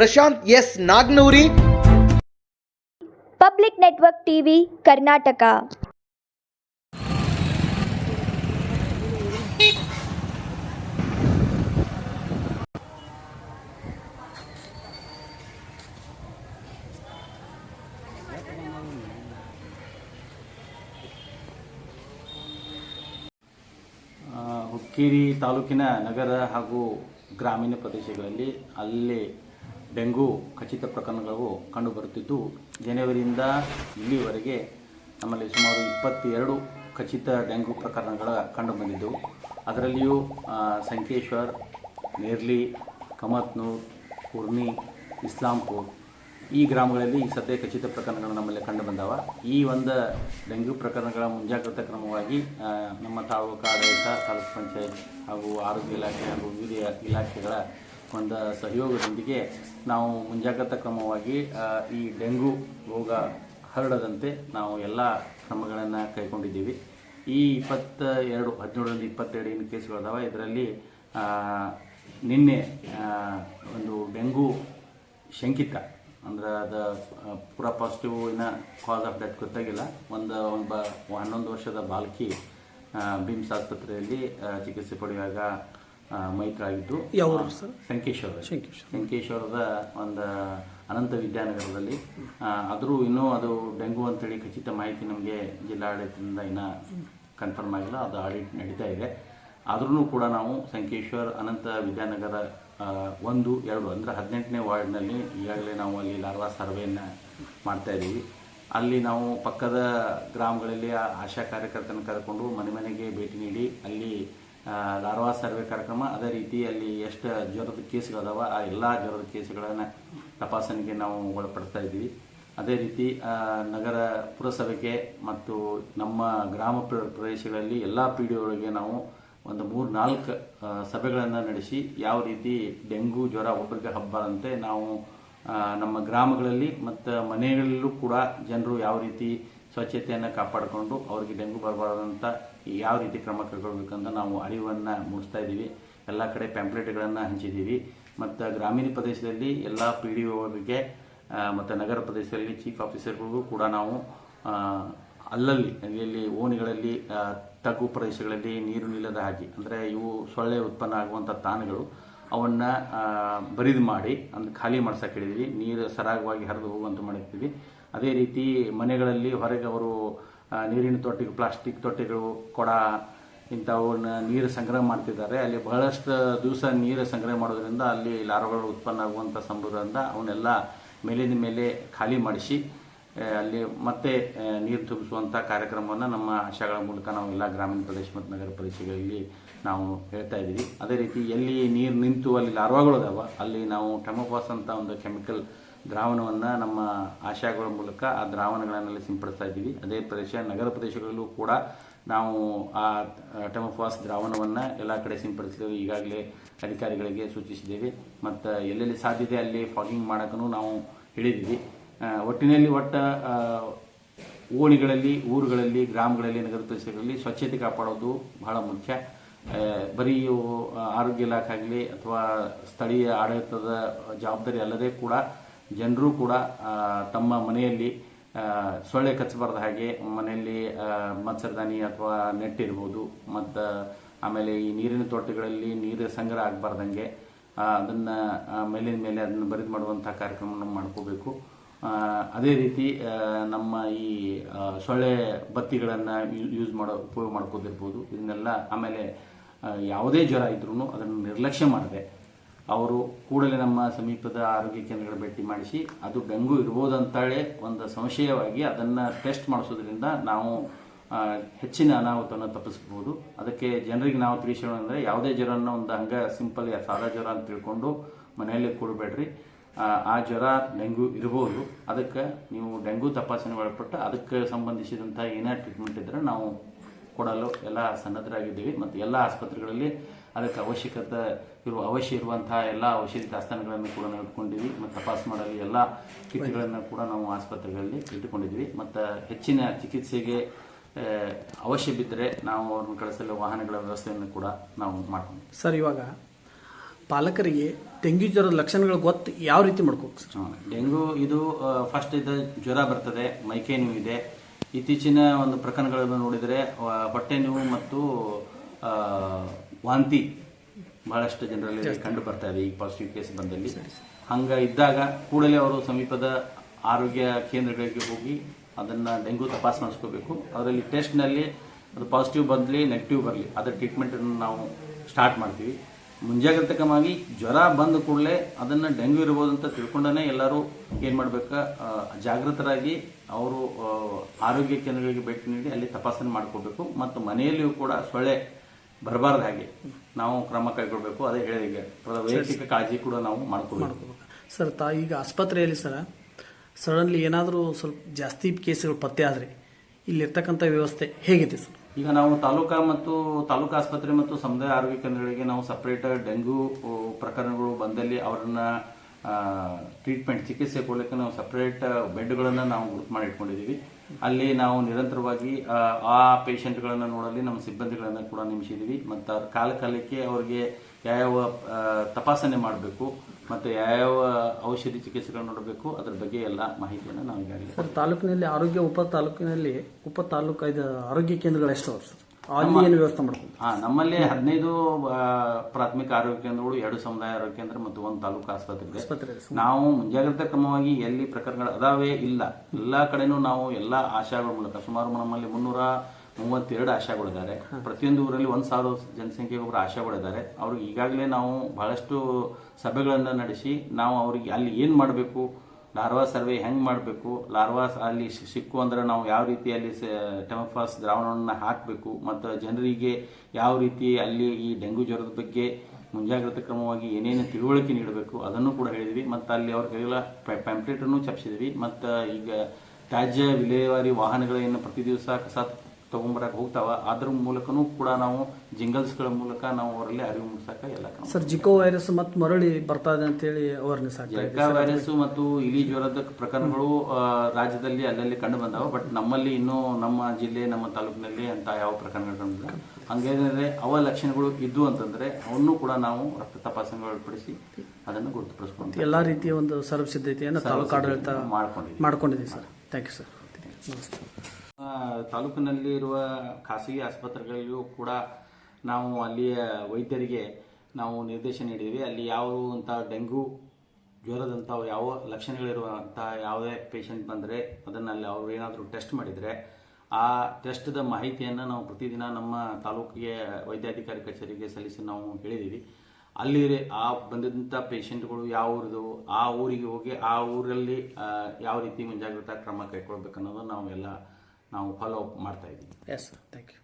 Prashant S Nagnoori. Public network TV Karnataka. ಆ, ಹುಕ್ಕೇರಿ ತಾಲೂಕಿನ ನಗರ ಹಾಗೂ ಗ್ರಾಮೀಣ ಪ್ರದೇಶಗಳಲ್ಲಿ ಅಲ್ಲಿ ಡೆಂಗು ಖಚಿತ ಪ್ರಕರಣಗಳು ಕಂಡುಬರುತ್ತಿದ್ದು, ಜನವರಿಯಿಂದ ಇಲ್ಲಿವರೆಗೆ ನಮ್ಮಲ್ಲಿ ಸುಮಾರು ಇಪ್ಪತ್ತೆರಡು ಖಚಿತ ಡೆಂಗು ಪ್ರಕರಣಗಳ ಕಂಡುಬಂದಿದ್ದವು ಅದರಲ್ಲಿಯೂ ಸಂಕೇಶ್ವರ್, ನೇರ್ಲಿ, ಕಮತ್ನೂರ್ ಕುರ್ಮಿ ಇಸ್ಲಾಂಪುರ್ ಈ ಗ್ರಾಮಗಳಲ್ಲಿ ಸದ್ಯ ಖಚಿತ ಪ್ರಕರಣಗಳು ನಮ್ಮಲ್ಲಿ ಕಂಡು ಬಂದವ ಈ ಒಂದು ಡೆಂಗ್ಯೂ ಪ್ರಕರಣಗಳ ಮುಂಜಾಗ್ರತಾ ಕ್ರಮವಾಗಿ ನಮ್ಮ ತಾಲೂಕು ಆಡಳಿತ, ತಾಲೂಕು ಪಂಚಾಯತ್ ಹಾಗೂ ಆರೋಗ್ಯ ಇಲಾಖೆ ಹಾಗೂ ವಿವಿಧ ಇಲಾಖೆಗಳ ಒಂದು ಸಹಯೋಗದೊಂದಿಗೆ ನಾವು ಮುಂಜಾಗ್ರತಾ ಕ್ರಮವಾಗಿ ಈ ಡೆಂಗು ರೋಗ ಹರಡದಂತೆ ನಾವು ಎಲ್ಲ ಕ್ರಮಗಳನ್ನು ಕೈಗೊಂಡಿದ್ದೀವಿ. ಈ ಇಪ್ಪತ್ತ ಎರಡು ಹದಿನೇಳರಲ್ಲಿ ಇಪ್ಪತ್ತೆರಡು ಏನು ಕೇಸ್ಗಳದಾವ ಇದರಲ್ಲಿ ನಿನ್ನೆ ಒಂದು ಡೆಂಗು ಶಂಕಿತ, ಅಂದ್ರೆ ಅದು ಪೂರ ಪಾಸಿಟಿವ್ ಇನ್ನ ಕಾಸ್ ಆಫ್ ಡೆತ್ ಗೊತ್ತಾಗಿಲ್ಲ. ಒಂದು ಒಬ್ಬ ಹನ್ನೊಂದು ವರ್ಷದ ಬಾಲಕಿ ಬಿಮ್ಸ್ ಆಸ್ಪತ್ರೆಯಲ್ಲಿ ಚಿಕಿತ್ಸೆ ಪಡೆಯುವಾಗ ಆ, ಸರ್? ಸಂಕೇಶ್ವರ. ಸಂಕೇಶ್ವರದ ಒಂದು ಅನಂತ ವಿದ್ಯಾನಗರದಲ್ಲಿ. ಆದರೂ ಇನ್ನೂ ಅದು ಡೆಂಗು ಅಂತೇಳಿ ಖಚಿತ ಮಾಹಿತಿ ನಮಗೆ ಜಿಲ್ಲಾಡಳಿತದಿಂದ ಇನ್ನೂ ಕನ್ಫರ್ಮ್ ಆಗಿಲ್ಲ. ಅದು ಆಡಿಟ್ ನಡೀತಾ ಇದೆ. ಆದ್ರೂ ಕೂಡ ನಾವು ಸಂಕೇಶ್ವರ್ ಅನಂತ ವಿದ್ಯಾನಗರ ಒಂದು ಎರಡು ಅಂದರೆ ಹದಿನೆಂಟನೇ ವಾರ್ಡ್ನಲ್ಲಿ ಈಗಾಗಲೇ ನಾವು ಅಲ್ಲಿ ಲಾರ್ವಾ ಸರ್ವೆಯನ್ನು ಮಾಡ್ತಾ ಇದ್ದೀವಿ. ಅಲ್ಲಿ ನಾವು ಪಕ್ಕದ ಗ್ರಾಮಗಳಲ್ಲಿ ಆ ಆಶಾ ಕಾರ್ಯಕರ್ತನ ಕರ್ಕೊಂಡು ಮನೆ ಮನೆಗೆ ಭೇಟಿ ನೀಡಿ ಅಲ್ಲಿ ಲಾರ್ವಾ ಸರ್ವೆ ಕಾರ್ಯಕ್ರಮ, ಅದೇ ರೀತಿ ಅಲ್ಲಿ ಎಷ್ಟು ಜ್ವರದ ಕೇಸ್ಗಳದಾವ ಆ ಎಲ್ಲ ಜ್ವರದ ಕೇಸ್ಗಳನ್ನು ತಪಾಸಣೆಗೆ ನಾವು ಒಳಪಡ್ತಾ ಇದ್ದೀವಿ. ಅದೇ ರೀತಿ ನಗರ ಪುರಸಭೆಗೆ ಮತ್ತು ನಮ್ಮ ಗ್ರಾಮ ಪ್ರದೇಶಗಳಲ್ಲಿ ಎಲ್ಲ ಪಿ ಡಿ ಒಳಗೆ ನಾವು ಒಂದು ಮೂರು ನಾಲ್ಕು ಸಭೆಗಳನ್ನು ನಡೆಸಿ ಯಾವ ರೀತಿ ಡೆಂಗು ಜ್ವರ ಒಬ್ಬರಿಗೆ ಹಬ್ಬದಂತೆ ನಾವು ನಮ್ಮ ಗ್ರಾಮಗಳಲ್ಲಿ ಮತ್ತು ಮನೆಗಳಲ್ಲೂ ಕೂಡ ಜನರು ಯಾವ ರೀತಿ ಸ್ವಚ್ಛತೆಯನ್ನು ಕಾಪಾಡಿಕೊಂಡು ಅವರಿಗೆ ಡೆಂಗು ಬರಬಾರ್ದಂತ ಯಾವ ರೀತಿ ಕ್ರಮ ಕೈಗೊಳ್ಬೇಕಂತ ನಾವು ಅರಿವನ್ನು ಮೂಡಿಸ್ತಾ ಇದ್ದೀವಿ. ಎಲ್ಲ ಕಡೆ ಪ್ಯಾಂಪ್ಲೆಟ್ಗಳನ್ನು ಹಂಚಿದ್ದೀವಿ. ಮತ್ತು ಗ್ರಾಮೀಣ ಪ್ರದೇಶದಲ್ಲಿ ಎಲ್ಲ ಪಿ ಡಿ ಒಗಳಿಗೆ ಮತ್ತು ನಗರ ಪ್ರದೇಶದಲ್ಲಿ ಚೀಫ್ ಆಫೀಸರ್ಗಳಿಗೂ ಕೂಡ ನಾವು ಅಲ್ಲಲ್ಲಿ ಅಲ್ಲಿ ಓಣಿಗಳಲ್ಲಿ ತಗ್ಗು ಪ್ರದೇಶಗಳಲ್ಲಿ ನೀರು ನಿಲ್ಲದ ಹಾಗೆ, ಅಂದರೆ ಇವು ಸೊಳ್ಳೆ ಉತ್ಪನ್ನ ಆಗುವಂಥ ತಾಣಗಳು, ಅವನ್ನ ಬರಿದು ಮಾಡಿ ಅಂದ್ರೆ ಖಾಲಿ ಮಾಡ್ಸಕ್ಕೆ ಹೇಳಿದ್ವಿ. ನೀರು ಸರಾಗವಾಗಿ ಹರಿದು ಹೋಗುವಂತೆ ಮಾಡಿರ್ತೀವಿ. ಅದೇ ರೀತಿ ಮನೆಗಳಲ್ಲಿ ಹೊರಗೆ ಅವರು ನೀರಿನ ತೊಟ್ಟಿಗೆ, ಪ್ಲಾಸ್ಟಿಕ್ ತೊಟ್ಟಿಗಳು ಕೊಡ ಇಂಥವನ್ನ ನೀರು ಸಂಗ್ರಹ ಮಾಡ್ತಿದ್ದಾರೆ. ಅಲ್ಲಿ ಬಹಳಷ್ಟು ದಿವಸ ನೀರು ಸಂಗ್ರಹ ಮಾಡೋದ್ರಿಂದ ಅಲ್ಲಿ ಲಾರ್ವಗಳು ಉತ್ಪನ್ನ ಆಗುವಂಥ ಸಂಭವದಿಂದ ಅವನ್ನೆಲ್ಲ ಮೇಲಿನ ಮೇಲೆ ಖಾಲಿ ಮಾಡಿಸಿ ಅಲ್ಲಿ ಮತ್ತೆ ನೀರು ತುಂಬಿಸುವಂಥ ಕಾರ್ಯಕ್ರಮವನ್ನು ನಮ್ಮ ಆಶಾಗಳ ಮೂಲಕ ನಾವು ಎಲ್ಲ ಗ್ರಾಮೀಣ ಪ್ರದೇಶ ಮತ್ತು ನಗರ ಪ್ರದೇಶಗಳಲ್ಲಿ ನಾವು ಹೇಳ್ತಾ ಇದ್ದೀವಿ. ಅದೇ ರೀತಿ ಎಲ್ಲಿ ನೀರು ನಿಂತು ಅಲ್ಲಿ ಲಾರ್ವಾಗಳು ಅದಾವ, ಅಲ್ಲಿ ನಾವು ಟೆಮೋಫಾಸ್ ಅಂತ ಒಂದು ಕೆಮಿಕಲ್ ದ್ರಾವಣವನ್ನು ನಮ್ಮ ಆಶಾಗಳ ಮೂಲಕ ಆ ದ್ರಾವಣಗಳನ್ನೆಲ್ಲ ಸಿಂಪಡಿಸ್ತಾ ಇದ್ದೀವಿ. ಅದೇ ಪ್ರದೇಶ, ನಗರ ಪ್ರದೇಶಗಳಲ್ಲೂ ಕೂಡ ನಾವು ಆ ಟೆಮೋಫಾಸ್ ದ್ರಾವಣವನ್ನು ಎಲ್ಲ ಕಡೆ ಸಿಂಪಡಿಸಿದ್ದೇವೆ. ಈಗಾಗಲೇ ಅಧಿಕಾರಿಗಳಿಗೆ ಸೂಚಿಸಿದ್ದೇವೆ. ಮತ್ತು ಎಲ್ಲೆಲ್ಲಿ ಸಾಧ್ಯತೆ ಅಲ್ಲಿ ಫಾಗಿಂಗ್ ಮಾಡೋಕ್ಕೂ ನಾವು ಹೇಳಿದ್ದೀವಿ. ಒಟ್ಟಿನಲ್ಲಿ ಒಟ್ಟ ಓಣಿಗಳಲ್ಲಿ, ಊರುಗಳಲ್ಲಿ, ಗ್ರಾಮಗಳಲ್ಲಿ, ನಗರ ಪ್ರದೇಶಗಳಲ್ಲಿ ಸ್ವಚ್ಛತೆ ಕಾಪಾಡೋದು ಬಹಳ ಮುಖ್ಯ. ಬರೀ ಆರೋಗ್ಯ ಇಲಾಖೆ ಆಗಲಿ ಅಥವಾ ಸ್ಥಳೀಯ ಆಡಳಿತದ ಜವಾಬ್ದಾರಿ ಅಲ್ಲದೆ ಕೂಡ ಜನರು ಕೂಡ ತಮ್ಮ ಮನೆಯಲ್ಲಿ ಸೊಳ್ಳೆ ಕಚ್ಚಬಾರ್ದ ಹಾಗೆ ಮನೆಯಲ್ಲಿ ಮತ್ಸರದಾನಿ ಅಥವಾ ನೆಟ್ ಇರ್ಬೋದು, ಮತ್ತು ಆಮೇಲೆ ಈ ನೀರಿನ ತೊಟ್ಟಿಗಳಲ್ಲಿ ನೀರು ಸಂಗ್ರಹ ಆಗಬಾರ್ದಂಗೆ ಅದನ್ನು ಮೇಲಿನ ಮೇಲೆ ಅದನ್ನು ಬರಿದು ಮಾಡುವಂಥ ಕಾರ್ಯಕ್ರಮವನ್ನು ಮಾಡ್ಕೋಬೇಕು. ಅದೇ ರೀತಿ ನಮ್ಮ ಈ ಸೊಳ್ಳೆ ಬತ್ತಿಗಳನ್ನು ಯೂಸ್ ಮಾಡೋ, ಉಪಯೋಗ ಮಾಡ್ಕೋದಿರ್ಬೋದು ಇದನ್ನೆಲ್ಲ ಆಮೇಲೆ ಯಾವುದೇ ಜ್ವರ ಇದ್ರೂ ಅದನ್ನು ನಿರ್ಲಕ್ಷ್ಯ ಮಾಡದೆ, ಅವರು ಕೂಡಲೇ ನಮ್ಮ ಸಮೀಪದ ಆರೋಗ್ಯ ಕೇಂದ್ರಗಳ ಭೇಟಿ ಮಾಡಿಸಿ, ಅದು ಡೆಂಗು ಇರ್ಬೋದು ಅಂತೇಳಿ ಒಂದು ಸಂಶಯವಾಗಿ ಅದನ್ನು ಟೆಸ್ಟ್ ಮಾಡಿಸೋದ್ರಿಂದ ನಾವು ಹೆಚ್ಚಿನ ಅನಾಹುತವನ್ನು ತಪ್ಪಿಸ್ಬೋದು. ಅದಕ್ಕೆ ಜನರಿಗೆ ನಾವು ತಿಳಿಸೋಣ ಅಂದರೆ ಯಾವುದೇ ಜ್ವರನ ಒಂದು ಹಂಗೆ ಸಿಂಪಲ್, ಸಾದಾ ಜ್ವರ ಅಂತ ತಿಳ್ಕೊಂಡು ಮನೆಯಲ್ಲೇ ಕೂಡಬೇಡ್ರಿ. ಆ, ಜ್ವರ ಡೆಂಗ್ಯೂ ಇರ್ಬೋದು. ಅದಕ್ಕೆ ನೀವು ಡೆಂಗ್ಯೂ ತಪಾಸಣೆ ಒಳಪಟ್ಟು ಅದಕ್ಕೆ ಸಂಬಂಧಿಸಿದಂಥ ಏನೇ ಟ್ರೀಟ್ಮೆಂಟ್ ಇದ್ದರೆ ನಾವು ಕೊಡಲು ಎಲ್ಲ ಸನ್ನದ್ಧರಾಗಿದ್ದೀವಿ. ಮತ್ತು ಎಲ್ಲ ಆಸ್ಪತ್ರೆಗಳಲ್ಲಿ ಅದಕ್ಕೆ ಅವಶ್ಯಕತೆ ಇರುವ ಅವಶ್ಯ ಇರುವಂತಹ ಎಲ್ಲ ಔಷಧಿ ದಾಸ್ತಾನುಗಳನ್ನು ಕೂಡ ನಾವು ಇಟ್ಕೊಂಡಿದ್ವಿ ಮತ್ತು ತಪಾಸ್ ಮಾಡಲು ಎಲ್ಲ ಕಿಟ್ಗಳನ್ನು ಕೂಡ ನಾವು ಆಸ್ಪತ್ರೆಗಳಲ್ಲಿ ಇಟ್ಟುಕೊಂಡಿದ್ವಿ ಮತ್ತು ಹೆಚ್ಚಿನ ಚಿಕಿತ್ಸೆಗೆ ಅವಶ್ಯ ಬಿದ್ದರೆ ನಾವು ಅವ್ರನ್ನ ಕಳಿಸಲು ವಾಹನಗಳ ವ್ಯವಸ್ಥೆಯನ್ನು ಕೂಡ ನಾವು ಮಾಡ್ಕೊಂಡಿದ್ವಿ ಸರ್ ಇವಾಗ ಪಾಲಕರಿಗೆ ಡೆಂಗ್ಯೂ ಜ್ವರದ ಲಕ್ಷಣಗಳು ಗೊತ್ತು ಯಾವ ರೀತಿ ಮಾಡ್ಕೋಬೇಕು ಸರ್. ಡೆಂಗು ಇದು ಫಸ್ಟ್ ಇದು ಜ್ವರ ಬರ್ತದೆ ಮೈಕೈ ನೋವು ಇದೆ. ಇತ್ತೀಚಿನ ಒಂದು ಪ್ರಕರಣಗಳನ್ನು ನೋಡಿದರೆ ಹೊಟ್ಟೆ ನೋವು ಮತ್ತು ವಾಂತಿ ಬಹಳಷ್ಟು ಜನರಲ್ಲಿ ಕಂಡು ಬರ್ತಾ ಇದೆ ಈ ಪಾಸಿಟಿವ್ ಕೇಸ್ ಬಂದಲ್ಲಿ. ಹಂಗ ಇದ್ದಾಗ ಕೂಡಲೇ ಅವರು ಸಮೀಪದ ಆರೋಗ್ಯ ಕೇಂದ್ರಗಳಿಗೆ ಹೋಗಿ ಅದನ್ನ ಡೆಂಗು ತಪಾಸ್ ಮಾಡಿಸ್ಕೋಬೇಕು. ಅದರಲ್ಲಿ ಟೆಸ್ಟ್ನಲ್ಲಿ ಅದು ಪಾಸಿಟಿವ್ ಬಂದಲಿ ನೆಗೆಟಿವ್ ಬರಲಿ ಅದರ ಟ್ರೀಟ್ಮೆಂಟನ್ನು ನಾವು ಸ್ಟಾರ್ಟ್ ಮಾಡ್ತೀವಿ. ಮುಂಜಾಗ್ರತಕವಾಗಿ ಜ್ವರ ಬಂದ ಕೂಡಲೇ ಅದನ್ನು ಡೆಂಗ್ಯೂ ಇರ್ಬೋದು ಅಂತ ತಿಳ್ಕೊಂಡೇ ಎಲ್ಲರೂ ಏನು ಮಾಡಬೇಕು? ಜಾಗೃತರಾಗಿ ಅವರು ಆರೋಗ್ಯ ಕೇಂದ್ರಗಳಿಗೆ ಭೇಟಿ ನೀಡಿ ಅಲ್ಲಿ ತಪಾಸಣೆ ಮಾಡ್ಕೋಬೇಕು. ಮತ್ತು ಮನೆಯಲ್ಲಿಯೂ ಕೂಡ ಸೊಳ್ಳೆ ಬರಬಾರ್ದು ಹಾಗೆ ನಾವು ಕ್ರಮ ಕೈಗೊಳ್ಬೇಕು. ಅದೇ ಹೇಳಿದೆ ವೈಯಕ್ತಿಕ ಕಾಳಜಿ ಕೂಡ ನಾವು ಮಾಡ್ಕೋಬೇಕು. ಸರ್ ತಾ ಈಗ ಆಸ್ಪತ್ರೆಯಲ್ಲಿ ಸರ ಸಡನ್ಲಿ ಏನಾದರೂ ಸ್ವಲ್ಪ ಜಾಸ್ತಿ ಕೇಸ್ಗಳು ಪತ್ತೆ ಆದರೆ ಇಲ್ಲಿರ್ತಕ್ಕಂಥ ವ್ಯವಸ್ಥೆ ಹೇಗಿದೆ ಸರ್? ಈಗ ನಾವು ತಾಲೂಕಾ ಮತ್ತು ತಾಲೂಕು ಆಸ್ಪತ್ರೆ ಮತ್ತು ಸಮುದಾಯ ಆರೋಗ್ಯ ಕೇಂದ್ರಗಳಿಗೆ ನಾವು ಸಪ್ರೇಟ್ ಡೆಂಗು ಆ, ಪ್ರಕರಣಗಳು ಬಂದಲ್ಲಿ ಅವರನ್ನ ಟ್ರೀಟ್ಮೆಂಟ್ ಚಿಕಿತ್ಸೆ ಕೊಡಲಿಕ್ಕೆ ನಾವು ಸಪ್ರೇಟ್ ಬೆಡ್ಗಳನ್ನು ನಾವು ಗುರುತು ಮಾಡಿ ಇಟ್ಕೊಂಡಿದ್ದೀವಿ. ಅಲ್ಲಿ ನಾವು ನಿರಂತರವಾಗಿ ಆ, ಪೇಷಂಟ್ಗಳನ್ನು ನೋಡಲಿ ನಮ್ಮ ಸಿಬ್ಬಂದಿಗಳನ್ನು ಕೂಡ ನೇಮಿಸಿದ್ದೀವಿ ಮತ್ತು ಅವ್ರ ಕಾಲ ಕಾಲಕ್ಕೆ ಅವರಿಗೆ ಯಾವ ತಪಾಸಣೆ ಮಾಡಬೇಕು ಮತ್ತು ಯಾವ ಔಷಧಿ ಚಿಕಿತ್ಸೆಗಳನ್ನು ನೋಡಬೇಕು ಅದರ ಬಗ್ಗೆ ಎಲ್ಲ ಮಾಹಿತಿಯನ್ನು ನಾವು ಈಗಾಗಲೇ ಸರ್ ತಾಲೂಕಿನಲ್ಲಿ ಆರೋಗ್ಯ ಉಪ ತಾಲೂಕಿನಲ್ಲಿ ಉಪ ತಾಲೂಕು ಆರೋಗ್ಯ ಕೇಂದ್ರಗಳು ಎಷ್ಟು ಸರ್? ಅಲ್ಲಿ ಏನು ವ್ಯವಸ್ಥೆ ಮಾಡ್ಕೊಂಡು ಹಾ ನಮ್ಮಲ್ಲಿ ಹದಿನೈದು ಪ್ರಾಥಮಿಕ ಆರೋಗ್ಯ ಕೇಂದ್ರಗಳು ಎರಡು ಸಮುದಾಯ ಆರೋಗ್ಯ ಕೇಂದ್ರ ಮತ್ತು ಒಂದು ತಾಲೂಕು ಆಸ್ಪತ್ರೆ ಇದೆ ಆಸ್ಪತ್ರೆ ನಾವು ಮುಂಜಾಗ್ರತಾ ಕ್ರಮವಾಗಿ ಎಲ್ಲಿ ಪ್ರಕರಣಗಳು ಅದಾವೆ ಇಲ್ಲ ಎಲ್ಲಾ ಕಡೆನೂ ನಾವು ಎಲ್ಲಾ ಆಶಾಗಳ ಮೂಲಕ ಸುಮಾರು ನಮ್ಮಲ್ಲಿ ಮುನ್ನೂರ ಮೂವತ್ತೆರಡು ಆಶಾಗಳಿದ್ದಾರೆ. ಪ್ರತಿಯೊಂದು ಊರಲ್ಲಿ ಒಂದು ಸಾವಿರ ಜನಸಂಖ್ಯೆಗೆ ಒಬ್ಬರು ಆಶಾಗಳಿದ್ದಾರೆ. ಅವ್ರಿಗೆ ಈಗಾಗಲೇ ನಾವು ಬಹಳಷ್ಟು ಸಭೆಗಳನ್ನು ನಡೆಸಿ ನಾವು ಅವ್ರಿಗೆ ಅಲ್ಲಿ ಏನು ಮಾಡಬೇಕು ಲಾರ್ವಾ ಸರ್ವೆ ಹೆಂಗೆ ಮಾಡಬೇಕು ಲಾರ್ವಾ ಅಲ್ಲಿ ಸಿಕ್ಕು ಅಂದ್ರೆ ನಾವು ಯಾವ ರೀತಿ ಅಲ್ಲಿ ಟೆಮಫಾಸ್ ದ್ರಾವಣವನ್ನು ಹಾಕಬೇಕು ಮತ್ತು ಜನರಿಗೆ ಯಾವ ರೀತಿ ಅಲ್ಲಿ ಈ ಡೆಂಗು ಜ್ವರದ ಬಗ್ಗೆ ಮುಂಜಾಗ್ರತಾ ಕ್ರಮವಾಗಿ ಏನೇನು ತಿಳುವಳಿಕೆ ನೀಡಬೇಕು ಅದನ್ನು ಕೂಡ ಹೇಳಿದ್ವಿ. ಮತ್ತು ಅಲ್ಲಿ ಅವ್ರ ಕೈಗೆಲ್ಲ ಪ್ಯಾಂಪ್ಲೇಟನ್ನು ಚಪ್ಪಿಸಿದ್ವಿ ಮತ್ತು ಈಗ ತ್ಯಾಜ್ಯ ವಿಲೇವಾರಿ ವಾಹನಗಳೇನು ಪ್ರತಿ ದಿವಸ ಕಸ ತಗೊಂಬರಕ್ಕೆ ಹೋಗ್ತಾವ ಅದ್ರ ಮೂಲಕನೂ ಕೂಡ ನಾವು ಜಿಂಗಲ್ಸ್ಗಳ ಮೂಲಕ ನಾವು ಅವರಲ್ಲಿ ಅರಿವು ಮೂಡಿಸಕ ಎಲ್ಲ ಸರ್ ಜಿಕೋ ವೈರಸ್ ಮತ್ತು ಮರಳಿ ಬರ್ತಾ ಇದೆ ಅಂತೇಳಿ ಅವೇರ್ನೆಸ್ ಜಿಕಾ ವೈರಸ್ ಮತ್ತು ಇಲಿ ಜ್ವರದ ಪ್ರಕರಣಗಳು ರಾಜ್ಯದಲ್ಲಿ ಅಲ್ಲಲ್ಲಿ ಕಂಡು ಬಂದಾವ ಬಟ್ ನಮ್ಮಲ್ಲಿ ಇನ್ನೂ ನಮ್ಮ ಜಿಲ್ಲೆ ನಮ್ಮ ತಾಲೂಕಿನಲ್ಲಿ ಅಂತ ಯಾವ ಪ್ರಕರಣಗಳು ಹಂಗೇನಂದ್ರೆ ಅವ ಲಕ್ಷಣಗಳು ಇದ್ದು ಅಂತಂದ್ರೆ ಅವನ್ನು ಕೂಡ ನಾವು ರಕ್ತ ತಪಾಸಣೆ ಒಳಪಡಿಸಿ ಅದನ್ನು ಗುರುತುಪಡಿಸ್ಕೊಂಡು ಎಲ್ಲ ರೀತಿಯ ಒಂದು ಸರ್ವ ಸಿದ್ಧತೆಯನ್ನು ತಾಲೂಕು ಆಡಳಿತ ಮಾಡ್ಕೊಂಡಿದ್ದೀವಿ ಮಾಡ್ಕೊಂಡಿದ್ದೀವಿ ಸರ್. ಥ್ಯಾಂಕ್ ಯು ಸರ್ ನಮಸ್ತೆ. ತಾಲೂಕಿನಲ್ಲಿ ಇರುವ ಖಾಸಗಿ ಆಸ್ಪತ್ರೆಗಳಿಗೂ ಕೂಡ ನಾವು ಅಲ್ಲಿಯ ವೈದ್ಯರಿಗೆ ನಾವು ನಿರ್ದೇಶನ ನೀಡಿದ್ವಿ ಅಲ್ಲಿ ಯಾವ ಅಂತ ಡೆಂಗು ಜ್ವರದಂಥ ಯಾವ ಲಕ್ಷಣಗಳಿರುವಂಥ ಯಾವುದೇ ಪೇಷಂಟ್ ಬಂದರೆ ಅದನ್ನು ಅಲ್ಲಿ ಅವರು ಏನಾದರೂ ಟೆಸ್ಟ್ ಮಾಡಿದರೆ ಆ ಟೆಸ್ಟ್ದ ಮಾಹಿತಿಯನ್ನು ನಾವು ಪ್ರತಿದಿನ ನಮ್ಮ ತಾಲೂಕಿಗೆ ವೈದ್ಯಾಧಿಕಾರಿ ಕಚೇರಿಗೆ ಸಲ್ಲಿಸಿ ನಾವು ಹೇಳಿದ್ದೀವಿ. ಅಲ್ಲಿ ಆ ಬಂದಿದ್ದಂಥ ಪೇಷಂಟ್ಗಳು ಯಾವ ಊರಿದು ಆ ಊರಿಗೆ ಹೋಗಿ ಆ ಊರಲ್ಲಿ ಯಾವ ರೀತಿ ಮುಂಜಾಗ್ರತಾ ಕ್ರಮ ಕೈಗೊಳ್ಬೇಕು ಅನ್ನೋದು ನಾವು ಎಲ್ಲ ನಾವು ಫಾಲೋ ಅಪ್ ಮಾಡ್ತಾ ಇದ್ದೀವಿ. Yes sir thank you